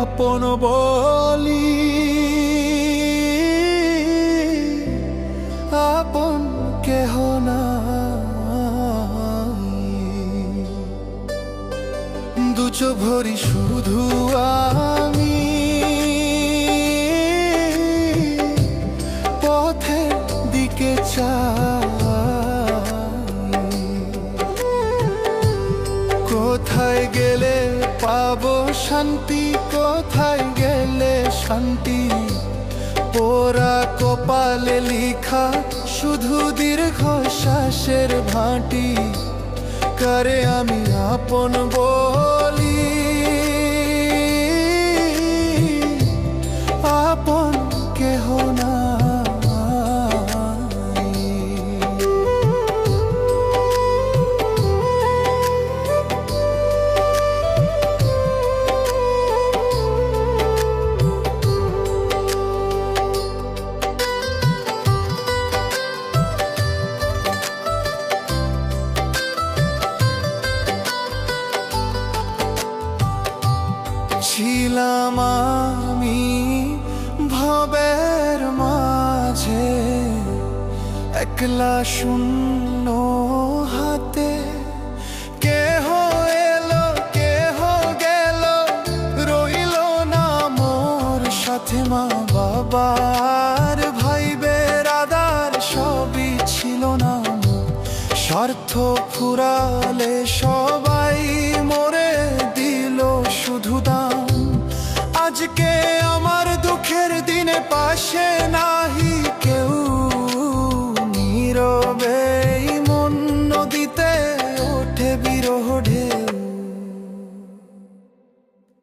আপন বলি, আপন কেহ না ভরি শুধু আমি। পথের দিকে চা কোথায় গেলে পাবো শান্তি? শান্তি। পোরা কপালে লিখা শুধু দীর্ঘ শ্বাসের ভাঁটি। করে আমি আপন বলি একলা শূন্য হাতে কেহ এলো, কেহ গেল, রইল না মোর সাথে মা বাবার ভাই বেরাদার সবই ছিল না স্বার্থ ফুরালে সবাই মরে দিল শুধু দাম আজকে আমার দুঃখের দিনে পাশে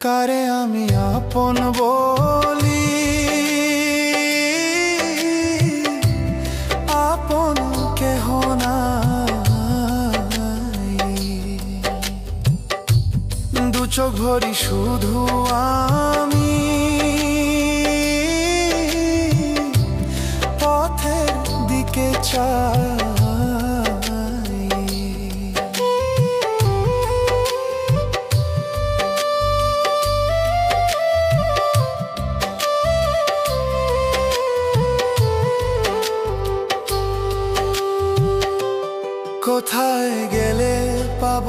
কারে আমি আপন বলি। আপন নাই। দু চোখ ভরি শুধু আমি। কোথায় গেলে পাব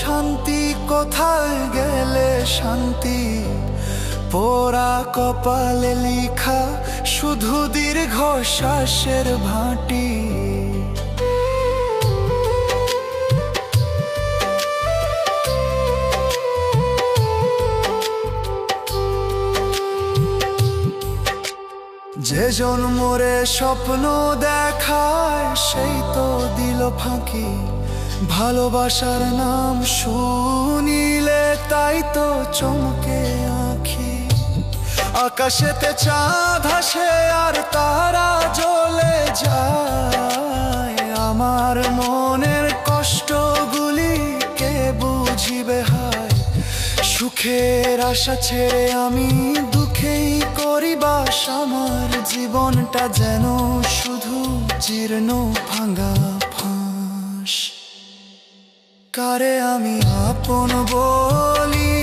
শান্তি? কোথায় গেলে শান্তি? পোড়া কপালে লিখা শুধু দীর্ঘ শ্বাসের ভাটি। যে জন্মরে স্বপ্ন দেখায়, সেই তো দিল ফাঁকি, ভালোবাসার নাম শুনিলে তাই তো চমকে আঁখি। আকাশেতে চাঁদ হাসে আর তারা জ্বলে যায়। আমার মনের কষ্টগুলি কে বুঝিবে হায়? সুখের আশা ছেড়ে আমি দুঃখেই করি বাস আমার জীবনটা যেন শুধু জীর্ণ ভাঙা কারে আমি আপন বলি?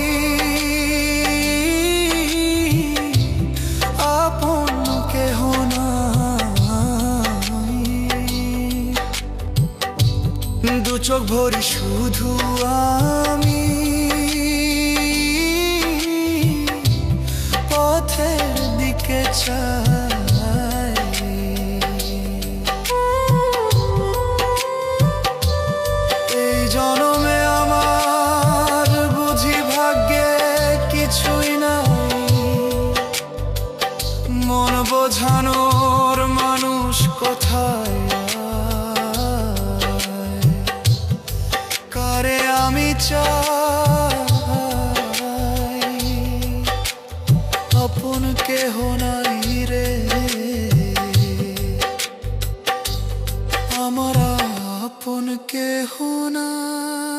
আপন কেহ দু চোখ ভরি শুধু আমি আমি চাই আপন কেহ নাই রে। আমার আপন কেহ নাই।